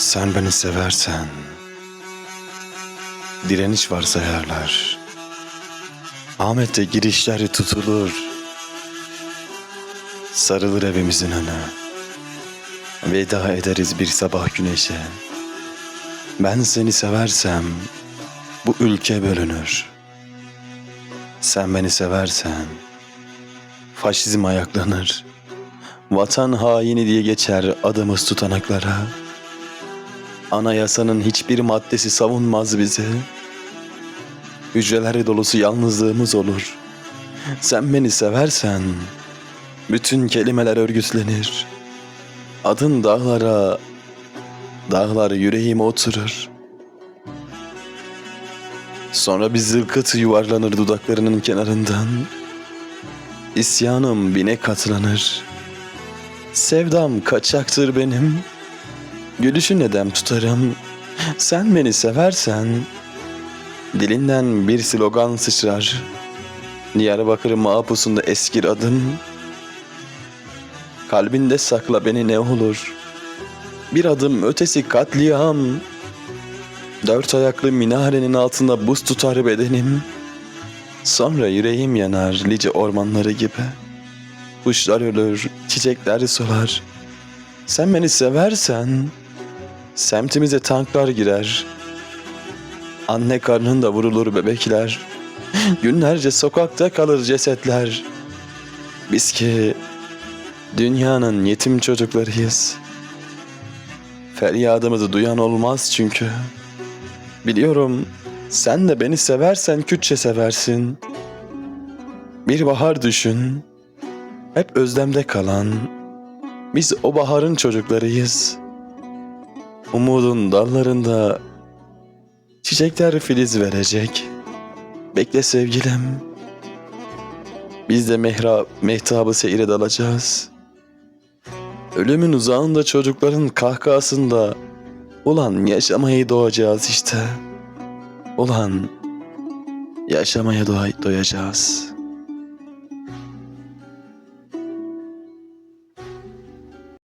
Sen beni seversen direniş varsa yerler. Ahmet'te girişleri tutulur. Sarılır evimizin önü. Veda ederiz bir sabah güneşe. Ben seni seversem bu ülke bölünür. Sen beni seversen faşizm ayaklanır. Vatan haini diye geçer adımız tutanaklara. Anayasanın hiçbir maddesi savunmaz bizi. Hücreleri dolusu yalnızlığımız olur. Sen beni seversen bütün kelimeler örgütlenir. Adın dağlara, dağlar yüreğime oturur. Sonra bir zılkıt yuvarlanır dudaklarının kenarından. İsyanım bine katlanır. Sevdam kaçaktır benim. Gülüşü neden tutarım? Sen beni seversen dilinden bir slogan sıçrar. Diyarbakır mahpusunda eskir adım. Kalbinde sakla beni ne olur. Bir adım ötesi katliam. Dört ayaklı minarenin altında buz tutar bedenim. Sonra yüreğim yanar lice ormanları gibi. Kuşlar ölür, çiçekler solar. Sen beni seversen semtimize tanklar girer. Anne karnında vurulur bebekler. Günlerce sokakta kalır cesetler. Biz ki dünyanın yetim çocuklarıyız. Feryadımızı duyan olmaz çünkü. Biliyorum sen de beni seversen Kürtçe seversin. Bir bahar düşün. Hep özlemde kalan. Biz o baharın çocuklarıyız. Umudun dallarında çiçekler filiz verecek. Bekle sevgilim. Biz de mehra, mehtabı seyre dalacağız. Ölümün uzağında çocukların kahkahasında Ulan yaşamayı doğacağız işte. Ulan yaşamaya doy doyacağız.